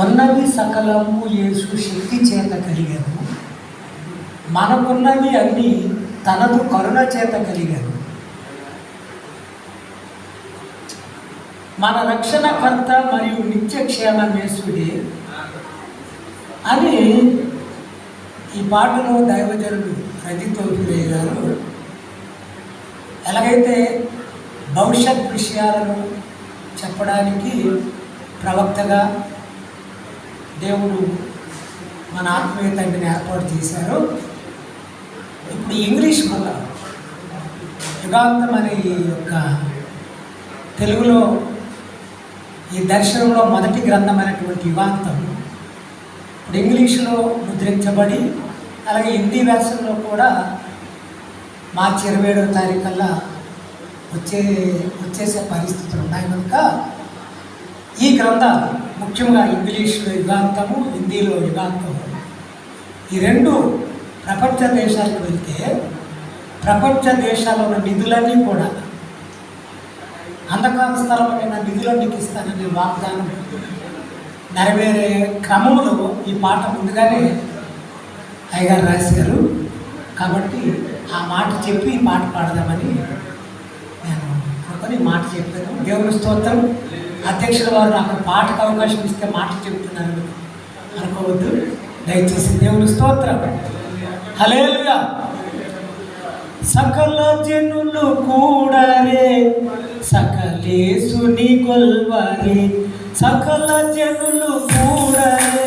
ఉన్నవి సకలము యేసు శక్తి చేత కలిగాను. మనకున్నవి అన్ని తనదు కరుణ చేత కలిగాను. మన రక్షణకర్త మరియు నిత్యక్షేమ యేసుడే అని ఈ పాటలో దైవజనుడు రజితోజురయ్య గారు ఎలాగైతే భవిష్యత్ విషయాలను చెప్పడానికి ప్రవక్తగా దేవుడు మన ఆత్మీయ తండ్రిని ఏర్పాటు చేశారు. ఇప్పుడు ఇంగ్లీష్ వల్ల యుగాంతం అనే ఈ యొక్క తెలుగులో ఈ దర్శనంలో మొదటి గ్రంథమైనటువంటి యుగాంతం ఇప్పుడు ఇంగ్లీషులో ముద్రించబడి అలాగే హిందీ వెర్షన్లో కూడా మార్చి ఇరవై ఏడవ తారీఖల్లా వచ్చే వచ్చేసే పరిస్థితులు ఉన్నాయి. కనుక ఈ గ్రంథాలు ముఖ్యంగా ఇంగ్లీష్లో యుగాంతము హిందీలో యుగాంతము. ఈ రెండు ప్రపంచ దేశాలకు వెళ్తే ప్రపంచ దేశాల్లో ఉన్న నిధులన్నీ కూడా అంధకార స్థలమైన నిధులన్నీ ఇస్తానని వాగ్దానం నెరవేరే క్రమంలో ఈ పాట ముందుగానే అయ్యగారు రాశారు కాబట్టి ఆ మాట చెప్పి ఈ పాట పాడదామని అనుకొని మాట చెప్పాను దేవుని స్తోత్రం. అధ్యక్షుల వారు నాకు పాటకు అవకాశం ఇస్తే మాట చెప్తున్నారు అనుకోవద్దు. దయచేసి దేవుని స్తోత్రం. హలేలుగా సకల జనులు కూడరే సకలేసుని కొల్వరే సకల జనులు కూడరే.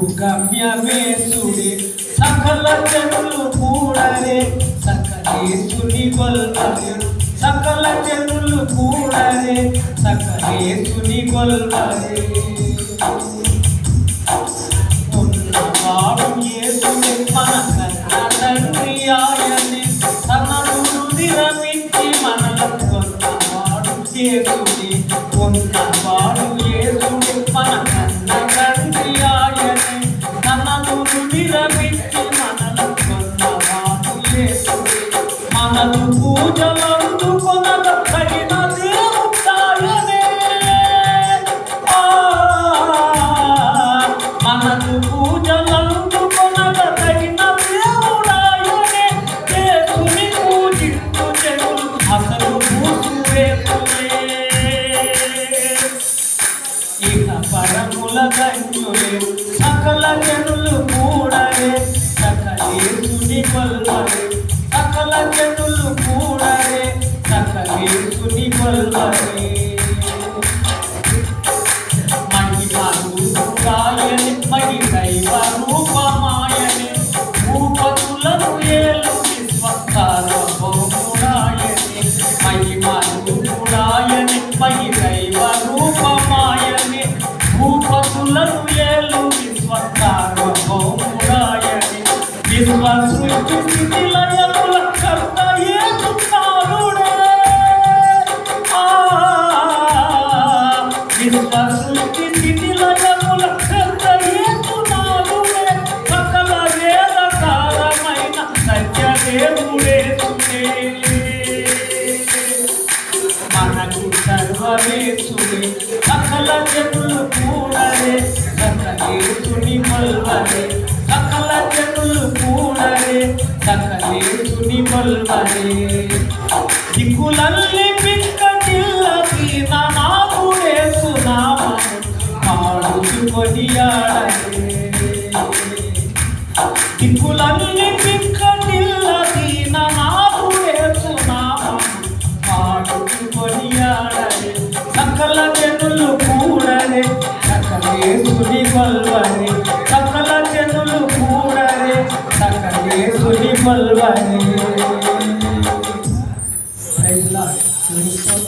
మనకు గమ్యమేశుడే సకల జనులు కూడరే. సకలేసుని కొల్వరే సకల జనులు కూడరే. సకలేసుని కొల్వరే ఉన్నవాడు యేసుడే మన కన్న తండ్రి ఆయనే. We love bitch. సకలేసుని సకల జనులు కూడరే సకలేసుని కొల్వరే మహిమరూపుడాయని మహి దైవ రూపమాయని భూపతులను ఏలు విశ్వసారభౌముడాయని మహిమరూపుడాయని మహి దైవ రూపమాయని భూపతులను ఏలు విశ్వసారభౌముడాయని విశ్వ సృష్టి స్థితి లయముల కర్త యేసునాథుడే. సకలేతుని కొల్వరే దిక్కులల్లి పిక్కటిల్ల పీన నాకుడేసు నామము పాడుచు కొనియాడరే దిక్కులల్లి పిక్కటిల్ల పీన నాకుడేసు నామము పాడుచు కొనియాడరే సకల జనులు కూడరే సకలేసుని కొల్వరే సకల జనులు కూడరే సకలేసుని కొల్వరే ప్రైజ్ Beli.